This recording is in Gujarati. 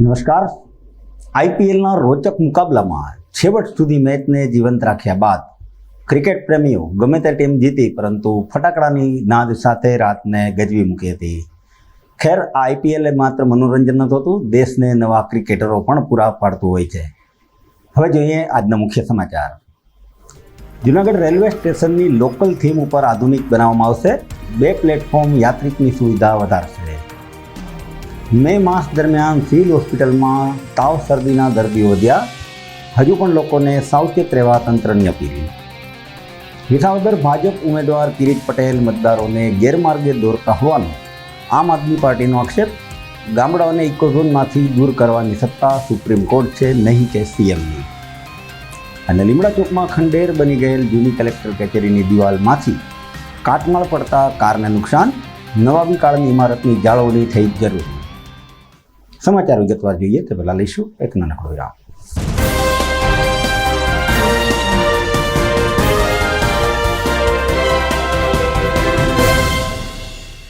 નમસ્કાર. આઈપીએલના રોચક મુકાબલામાં છેવટ સુધી મેચને જીવંત રાખ્યા બાદ ક્રિકેટ પ્રેમીઓ ગમે તે ટીમ જીતી, પરંતુ ફટાકડાની નાદ સાથે રાતને ગજવી મૂકી હતી. ખેર, આ આઈપીએલ માત્ર મનોરંજન નથી હોતું દેશને નવા ક્રિકેટરો પણ પૂરા પાડતું હોય છે. હવે જોઈએ આજના મુખ્ય સમાચાર. જુનાગઢ રેલવે સ્ટેશનની લોકલ થીમ ઉપર આધુનિક બનાવવામાં આવશે. બે પ્લેટફોર્મ યાત્રિકની સુવિધા વધારશે. મે માસ દરમિયાન સિવિલ હોસ્પિટલમાં તાવ શરદીના દર્દીઓ વધ્યા. હજુ પણ લોકોને સાવચેત રહેવા તંત્રની અપીલ. વિસાવદર ભાજપ ઉમેદવાર કિરીટ પટેલ મતદારોને ગેરમાર્ગે દોરતા હોવાનો આમ આદમી પાર્ટીનો આક્ષેપ. ગામડાઓને ઇકોઝોનમાંથી દૂર કરવાની સત્તા સુપ્રીમ કોર્ટ છે, નહીં કે સીએમની. અને લીમડા ચોકમાં ખંડેર બની ગયેલ જૂની કલેક્ટર કચેરીની દિવાલમાંથી કાટમાળ પડતા કારને નુકસાન. નવાબી કાળની ઇમારતની જાળવણી થઈ જરૂરી. સમાચાર વિગતવાર જોઈએ તે પહેલાં લઈશું એક નાનકડો વિરામ.